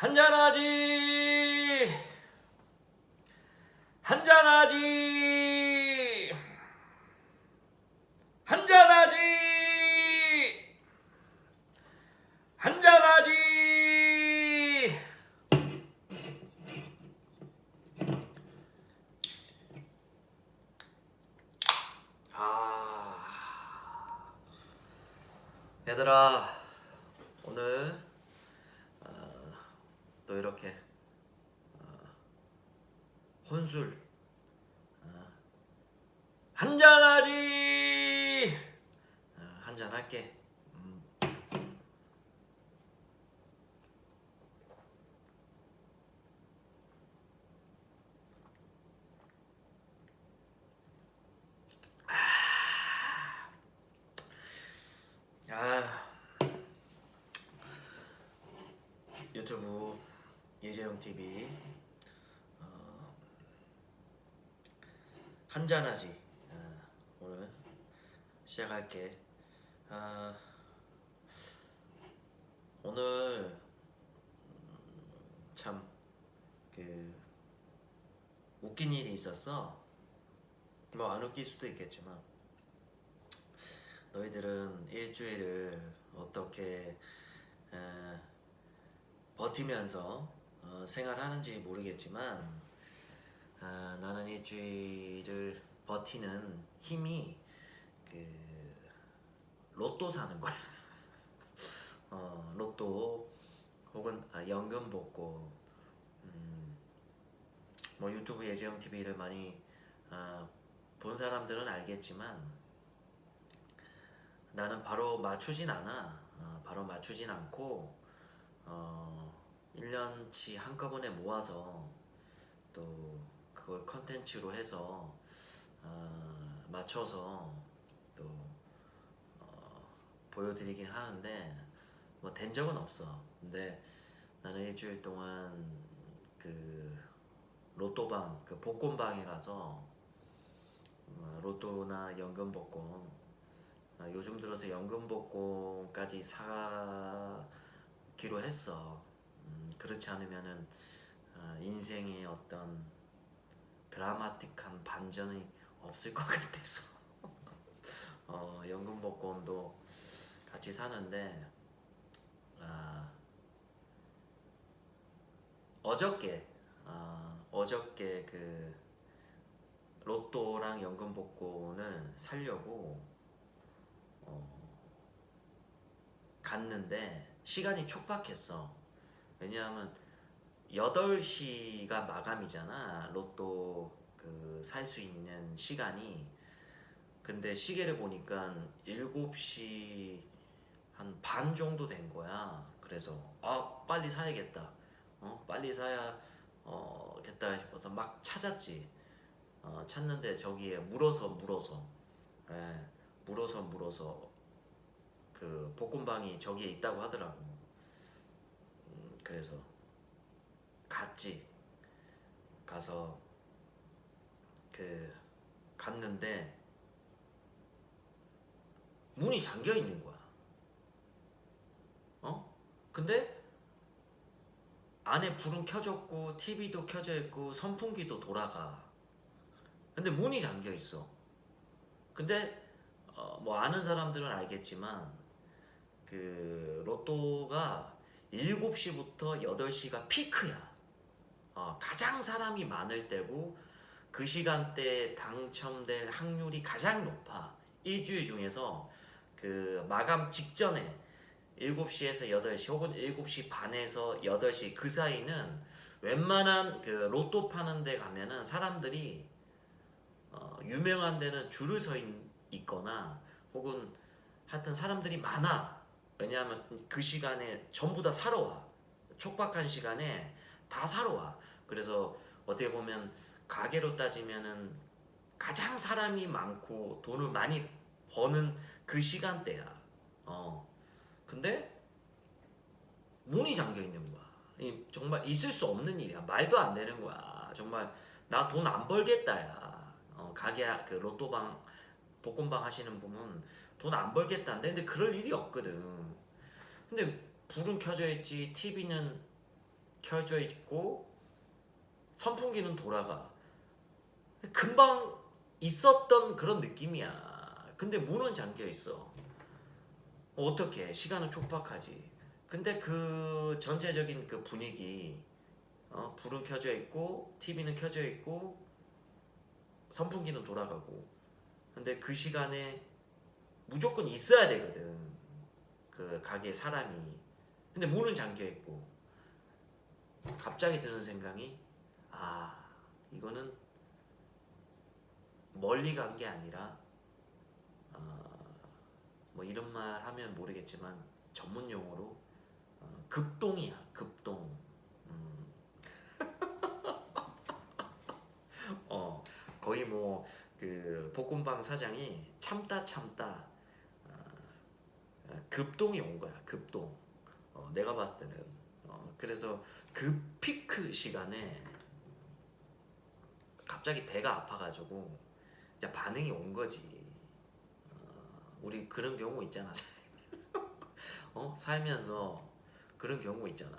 한잔하지! 한잔하지 한잔하지 한잔하지 아 얘들아 오늘 어, 또 이렇게 어, 혼술 어, 한잔하지. 어, 한잔할게. 음. 아. 유튜브 예재영 TV 어, 한잔하지 시작할게. 아, 오늘 음, 참그 웃긴 일이 있었어. 뭐 안 웃길 수도 있겠지만 너희들은 일주일을 어떻게 에, 버티면서 어, 생활하는지 모르겠지만 아, 나는 일주일을 버티는 힘이 그 로또 사는 거야. 어, 로또 혹은 아, 연금 복권. 음, 뭐 유튜브 예지영 TV를 많이 아, 본 사람들은 알겠지만 나는 바로 맞추진 않아. 어, 바로 맞추진 않고 어, 1년치 한꺼번에 모아서 또 그걸 컨텐츠로 해서 어, 맞춰서 보여드리긴 하는데 뭐 된 적은 없어. 근데 나는 일주일 동안 그 로또방 그 복권방에 가서 어, 로또나 연금 복권 아, 요즘 들어서 연금 복권까지 사기로 했어. 음, 그렇지 않으면은 아, 인생의 어떤 드라마틱한 반전이 없을 것 같아서 어, 연금 복권도 같이 사는데 아, 어저께 아, 어저께 그 로또랑 연금 복권을 살려고 어, 갔는데 시간이 촉박했어. 왜냐하면 8시가 마감이잖아. 로또 그 살 수 있는 시간이. 근데 시계를 보니까 7시 한 반 정도 된 거야. 그래서 아, 빨리 사야겠다. 어, 빨리 사야 어겠다 싶어서 막 찾았지. 어, 찾는데 저기에 물어서 물어서 예, 물어서 물어서 그 볶음방이 저기에 있다고 하더라고. 음, 그래서 갔지. 가서 그 갔는데 문이 잠겨 있는 거야. 어? 근데 안에 불은 켜졌고 TV도 켜져 있고 선풍기도 돌아가. 근데 문이 잠겨 있어. 근데 어, 뭐 아는 사람들은 알겠지만 그 로또가 7시부터 8시가 피크야. 어, 가장 사람이 많을 때고 그 시간대에 당첨될 확률이 가장 높아. 일주일 중에서 그 마감 직전에 7시에서 8시 혹은 7시 반에서 8시 그 사이는 웬만한 그 로또 파는 데 가면은 사람들이 어, 유명한 데는 줄을 서 있, 있거나 혹은 하여튼 사람들이 많아. 왜냐하면 그 시간에 전부 다 사러 와. 촉박한 시간에 다 사러 와. 그래서 어떻게 보면 가게로 따지면은 가장 사람이 많고 돈을 많이 버는 그 시간대야. 어. 근데 문이 잠겨 있는 거야. 이 정말 있을 수 없는 일이야. 말도 안 되는 거야. 정말 나 돈 안 벌겠다야. 어, 가게 그 로또방 복권방 하시는 분은 돈 안 벌겠다는데 근데 그럴 일이 없거든. 근데 불은 켜져 있지, TV는 켜져 있고 선풍기는 돌아가. 금방 있었던 그런 느낌이야. 근데 문은 잠겨 있어. 어떻게 시간은 촉박하지. 근데 그 전체적인 그 분위기, 어, 불은 켜져 있고 TV는 켜져 있고 선풍기는 돌아가고. 근데 그 시간에 무조건 있어야 되거든. 그 가게 사람이. 근데 문은 잠겨 있고. 갑자기 드는 생각이 아 이거는 멀리 간 게 아니라 어, 뭐 이런 말 하면 모르겠지만 전문 용어로 어, 급동이야 급동. 음. 어 거의 뭐 그 볶음방 사장이 참다 참다 어, 급동이 온 거야 급동. 어, 내가 봤을 때는 어, 그래서 그 피크 시간에 갑자기 배가 아파가지고 이제 반응이 온 거지. 어, 우리 그런 경우 있잖아. 어 살면서 그런 경우 있잖아.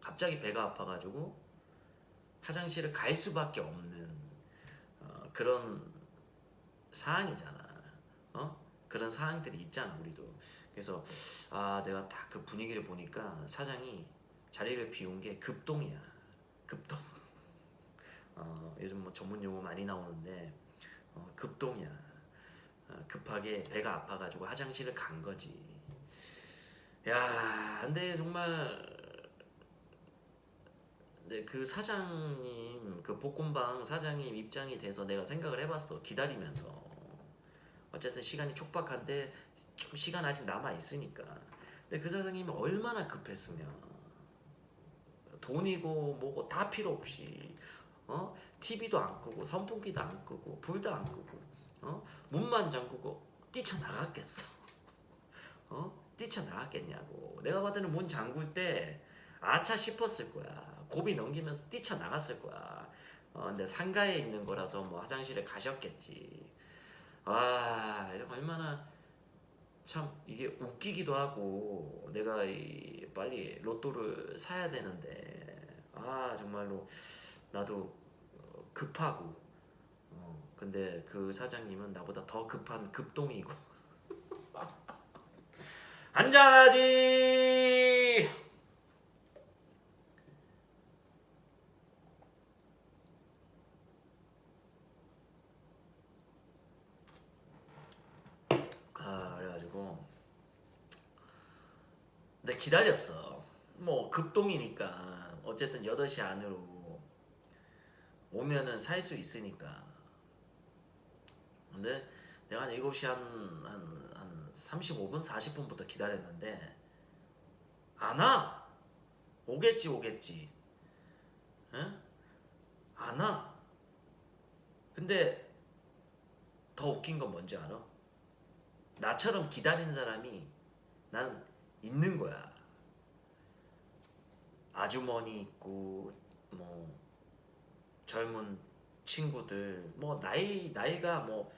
갑자기 배가 아파가지고 화장실을 갈 수밖에 없는 어, 그런 상황이잖아. 어 그런 상황들이 있잖아 우리도. 그래서 아 내가 딱 그 분위기를 보니까 사장이 자리를 비운 게 급동이야. 급동. 어, 요즘 뭐 전문 용어 많이 나오는데 어, 급동이야. 어, 급하게 배가 아파가지고 화장실을 간 거지. 야, 근데 정말 근데 그 사장님, 그 볶음방 사장님 입장이 돼서 내가 생각을 해봤어. 기다리면서. 어쨌든 시간이 촉박한데 좀 시간 아직 남아 있으니까. 근데 그 사장님이 얼마나 급했으면 돈이고 뭐고 다 필요 없이 어 TV도 안 끄고 선풍기도 안 끄고 불도 안 끄고 어 문만 잠그고 뛰쳐 나갔겠어. 어 뛰쳐 나갔겠냐고. 내가 봤을 때는 문 잠글 때 아차 싶었을 거야. 고비 넘기면서 뛰쳐 나갔을 거야. 어 근데 상가에 있는 거라서 뭐 화장실에 가셨겠지. 아 얼마나 참 이게 웃기기도 하고 내가 이 빨리 로또를 사야 되는데 아 정말로 나도 어, 급하고 어 근데 그 사장님은 나보다 더 급한 급동이고. 한잔하지! 아 그래가지고. 근데 기다렸어. 뭐 급동이니까. 어쨌든 8시 안으로 오면은 살 수 있으니까 근데 내가 한 7시 한, 한, 한 35분 40분부터 기다렸는데 안 와! 오겠지 오겠지 응? 안 와! 근데 더 웃긴 건 뭔지 알아? 나처럼 기다리는 사람이 난 있는 거야. 아주머니 있고 뭐 젊은 친구들 뭐 나이 나이가 뭐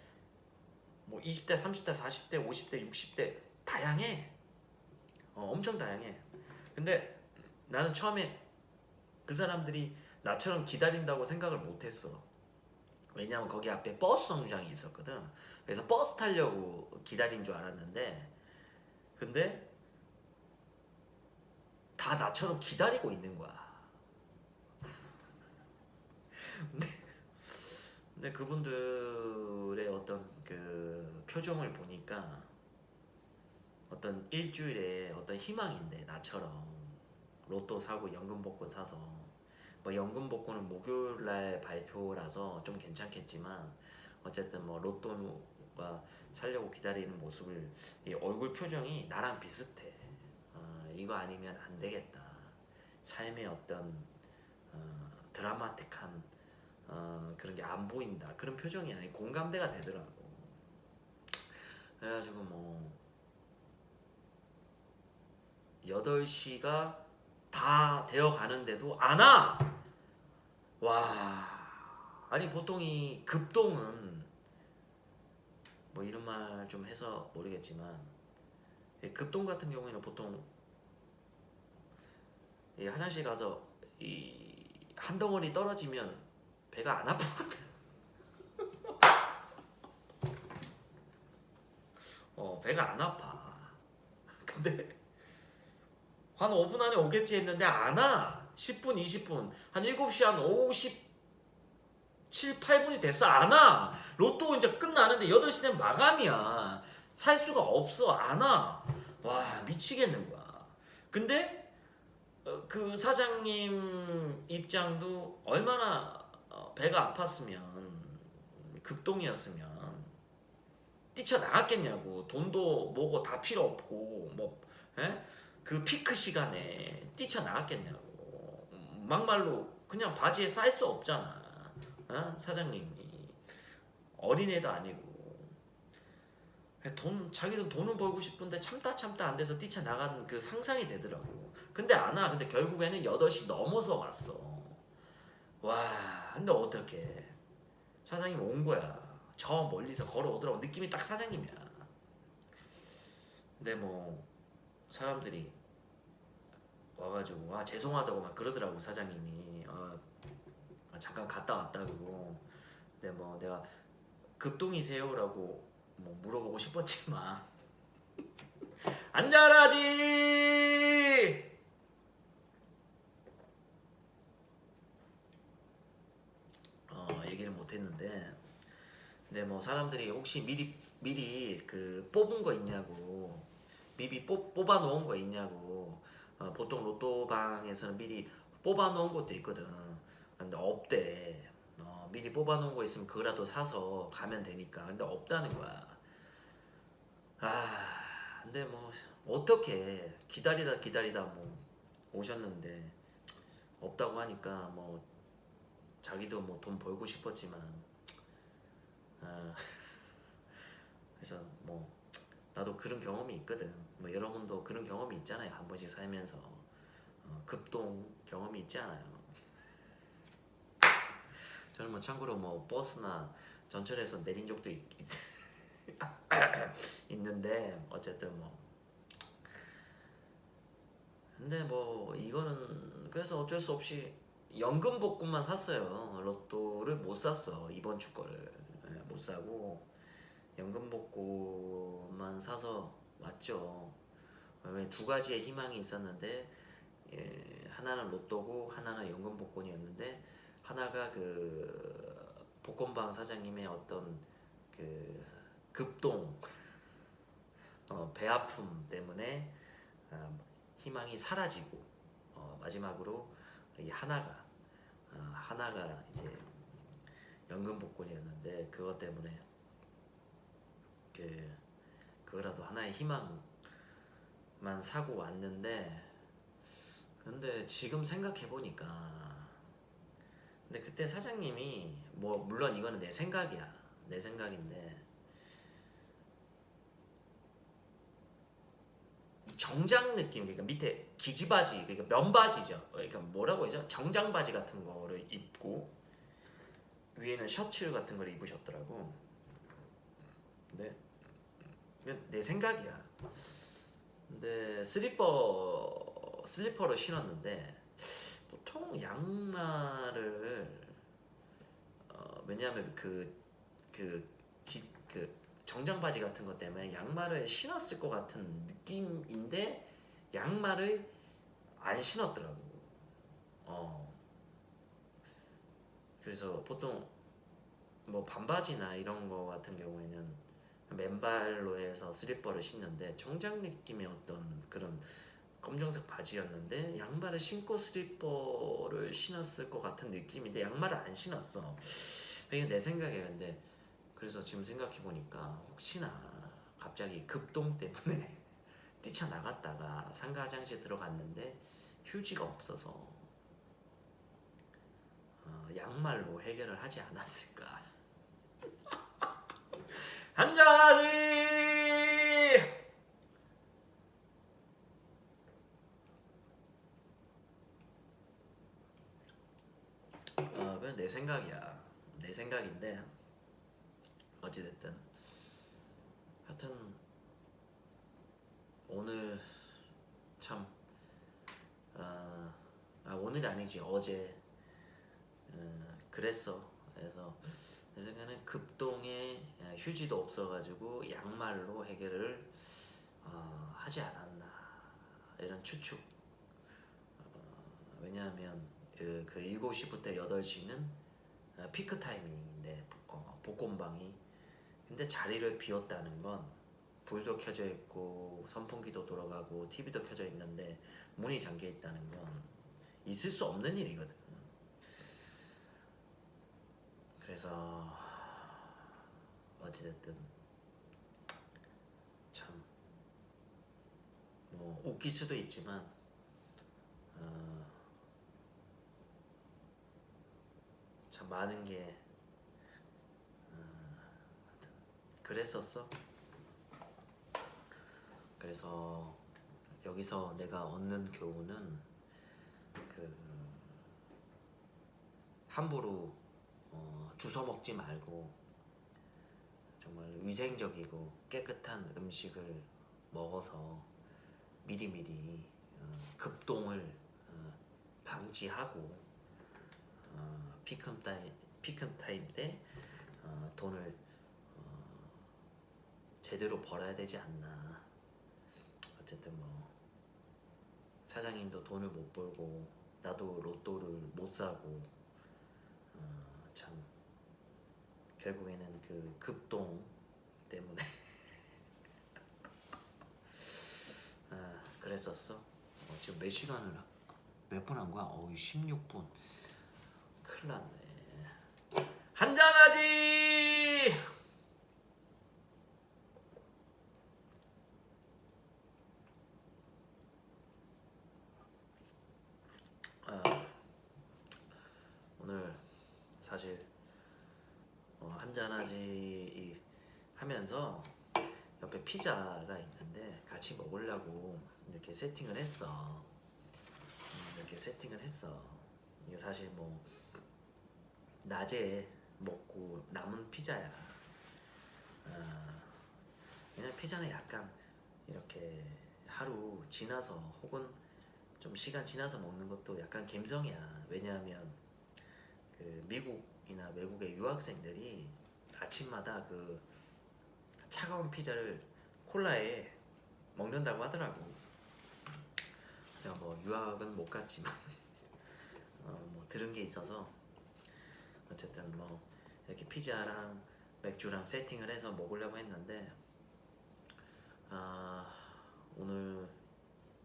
뭐 20대, 30대, 40대, 50대, 60대 다양해. 어, 엄청 다양해. 근데 나는 처음에 그 사람들이 나처럼 기다린다고 생각을 못 했어. 왜냐면 거기 앞에 버스 정류장이 있었거든. 그래서 버스 타려고 기다린 줄 알았는데 근데 다 나처럼 기다리고 있는 거야. 근데, 근데 그분들의 어떤 그 표정을 보니까 어떤 일주일에 어떤 희망인데 나처럼 로또 사고 연금 복권 사서 뭐 연금 복권은 목요일 날 발표라서 좀 괜찮겠지만 어쨌든 뭐 로또가 살려고 기다리는 모습을 이 얼굴 표정이 나랑 비슷해. 어, 이거 아니면 안 되겠다. 삶의 어떤 어, 드라마틱한 어, 그런 게 안 보인다. 그런 표정이 아니 공감대가 되더라고. 그래가지고 뭐 8시가 다 되어 가는데도 안 와. 와. 아니 보통 이 급동은 뭐 이런 말 좀 해서 모르겠지만 이 급동 같은 경우에는 보통 이 화장실 가서 이 한 덩어리 떨어지면 배가 안 아프거든. 어 배가 안 아파. 근데 한 5분 안에 오겠지 했는데 안 와. 10분, 20분. 한 7시 한 50, 7, 8분이 됐어. 안 와. 로또 이제 끝나는데 8시 되면 마감이야. 살 수가 없어. 안 와. 와, 미치겠는 거야. 근데 어, 그 사장님 입장도 얼마나 어, 배가 아팠으면 급동이었으면 뛰쳐나갔겠냐고. 돈도 뭐고 다 필요 없고 뭐 에? 그 피크 시간에 뛰쳐나갔겠냐고. 막말로 그냥 바지에 쌀 수 없잖아. 어? 사장님이. 어린애도 아니고. 돈 자기는 돈을 벌고 싶은데 참다 참다 안 돼서 뛰쳐나간 그 상상이 되더라고. 근데 안 와. 근데 결국에는 8시 넘어서 왔어. 와 근데 어떡해 사장님 온 거야. 저 멀리서 걸어오더라고. 느낌이 딱 사장님이야. 근데 뭐 사람들이 와가지고 아 죄송하다고 막 그러더라고 사장님이. 아, 아, 잠깐 갔다 왔다고. 근데 뭐 내가 급동이세요라고 뭐 물어보고 싶었지만 안전하지 어 얘기를 못했는데 근데 뭐 사람들이 혹시 미리 미리 그 뽑은 거 있냐고 미리 뽑, 뽑아 놓은 거 있냐고 어, 보통 로또방에서는 미리 뽑아 놓은 것도 있거든. 근데 없대. 어, 미리 뽑아 놓은 거 있으면 그거라도 사서 가면 되니까. 근데 없다는 거야. 아 근데 뭐 어떻게 기다리다 기다리다 뭐 오셨는데 없다고 하니까 뭐 자기도 뭐 돈 벌고 싶었지만 아, 그래서 뭐 나도 그런 경험이 있거든. 뭐 여러분도 그런 경험이 있잖아요. 한 번씩 살면서 어, 급동 경험이 있잖아요. 저는 뭐 참고로 뭐 버스나 전철에서 내린 적도 있, 있는데 어쨌든 뭐 근데 뭐 이거는 그래서 어쩔 수 없이 연금 복권만 샀어요. 로또를 못 샀어 이번 주 거를 예, 못 사고 연금 복권만 사서 왔죠. 왜 두 가지의 희망이 있었는데 예, 하나는 로또고 하나는 연금 복권이었는데 하나가 그 복권방 사장님의 어떤 그 급동 어, 배 아픔 때문에 어, 희망이 사라지고 어, 마지막으로 이 하나가 어, 하나가 이제 연금 복권이었는데 그것 때문에 그 그거라도 하나의 희망만 사고 왔는데 근데 지금 생각해 보니까 근데 그때 사장님이 뭐 물론 이거는 내 생각이야. 내 생각인데 정장 느낌 그러니까 밑에 기지바지 그러니까 면바지죠. 그러니까 뭐라고 하죠? 정장 바지 같은 거를 입고 위에는 셔츠 같은 걸 입으셨더라고. 네. 근데 내 생각이야. 근데 슬리퍼 슬리퍼를 신었는데 보통 양말을 어, 왜냐하면 그그 그 정장 바지 같은 것 때문에 양말을 신었을 것 같은 느낌인데 양말을 안 신었더라고. 어. 그래서 보통 뭐 반바지나 이런 거 같은 경우에는 맨발로 해서 슬리퍼를 신는데 정장 느낌의 어떤 그런 검정색 바지였는데 양말을 신고 슬리퍼를 신었을 것 같은 느낌인데 양말을 안 신었어. 이게 내 생각이야. 근데 그래서 지금 생각해 보니까 혹시나 갑자기 급동 때문에 뛰쳐나갔다가 상가 화장실 들어갔는데 휴지가 없어서 어, 양말로 해결을 하지 않았을까. 한잔하지. 어, 그건 내 생각이야. 내 생각인데 어찌됐든 하여튼 오늘 참 어, 아니지 어제 어, 그랬어. 그래서 내 생각에는 급동에 휴지도 없어가지고 양말로 해결을 어, 하지 않았나 이런 추측. 어, 왜냐하면 그, 그 7시부터 8시는 어, 피크 타이밍인데 어, 복권방이 근데 자리를 비웠다는 건 불도 켜져 있고 선풍기도 돌아가고 TV도 켜져 있는데 문이 잠겨 있다는 건 있을 수 없는 일이거든. 그래서 어찌됐든 참 뭐 웃길 수도 있지만 어, 참 많은 게 어, 그랬었어. 그래서 여기서 내가 얻는 교훈은 그 함부로 어, 주워 먹지 말고 정말 위생적이고 깨끗한 음식을 먹어서 미리미리 어, 급동을 어, 방지하고 어, 피크 타임 피크 타임 때 어, 돈을 어, 제대로 벌어야 되지 않나. 어쨌든 뭐 사장님도 돈을 못 벌고 나도 로또를 못 사고 어, 참 결국에는 그 급동 때문에 아 그랬었어. 어, 지금 몇 시간을 몇 분 한 거야? 어우 16분. 큰일 났네. 한잔하지. 아, 오늘 사실 어, 한잔하지 이- 하면서 옆에 피자가 있는데 같이 먹으려고 이렇게 세팅을 했어. 음, 이렇게 세팅을 했어. 이게 사실 뭐 낮에 먹고 남은 피자야. 아, 왜냐면 피자는 약간 이렇게 하루 지나서 혹은 좀 시간 지나서 먹는 것도 약간 갬성이야. 왜냐하면 그 미국이나 외국의 유학생들이 아침마다 그 차가운 피자를 콜라에 먹는다고 하더라고. 내가 뭐 유학은 못 갔지만 어, 뭐 들은 게 있어서 어쨌든 뭐 이렇게 피자랑 맥주랑 세팅을 해서 먹으려고 했는데 아 오늘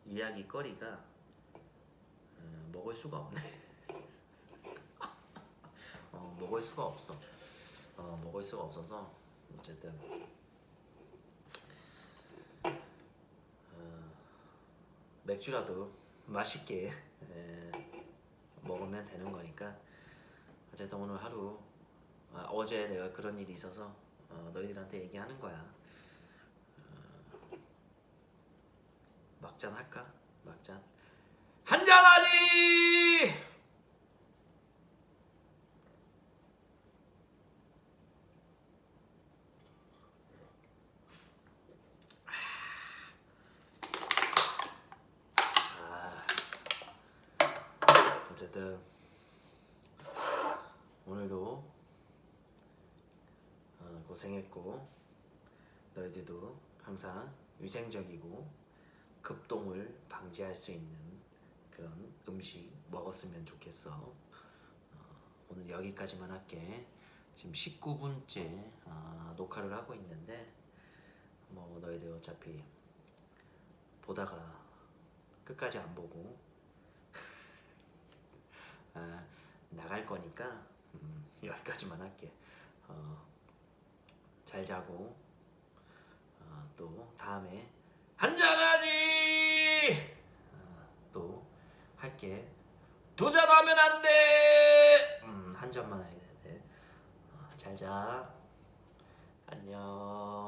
이야기거리가 어, 먹을 수가 없네. 어, 먹을 수가 없어. 어, 먹을 수가 없어서 어쨌든 어, 맥주라도 맛있게 에, 먹으면 되는 거니까 어쨌든 오늘 하루 아, 어제 내가 그런 일이 있어서 어, 너희들한테 얘기하는 거야. 어, 막잔 할까? 막잔. 한잔하지! 아, 어쨌든 오늘도 어, 고생했고 너희들도 항상 위생적이고 급동을 방지할 수 있는 그런 음식 먹었으면 좋겠어. 어, 오늘 여기까지만 할게. 지금 19분째 녹화를 하고 있는데 뭐 너희들 어차피 보다가 끝까지 안 보고 아, 나갈 거니까 음, 여기까지만 할게. 어, 잘 자고 어, 또 다음에 한잔하지 어, 또 할게. 두 잔 하면 안 돼. 음, 한 잔만 해야 돼. 어, 잘 자. 안녕.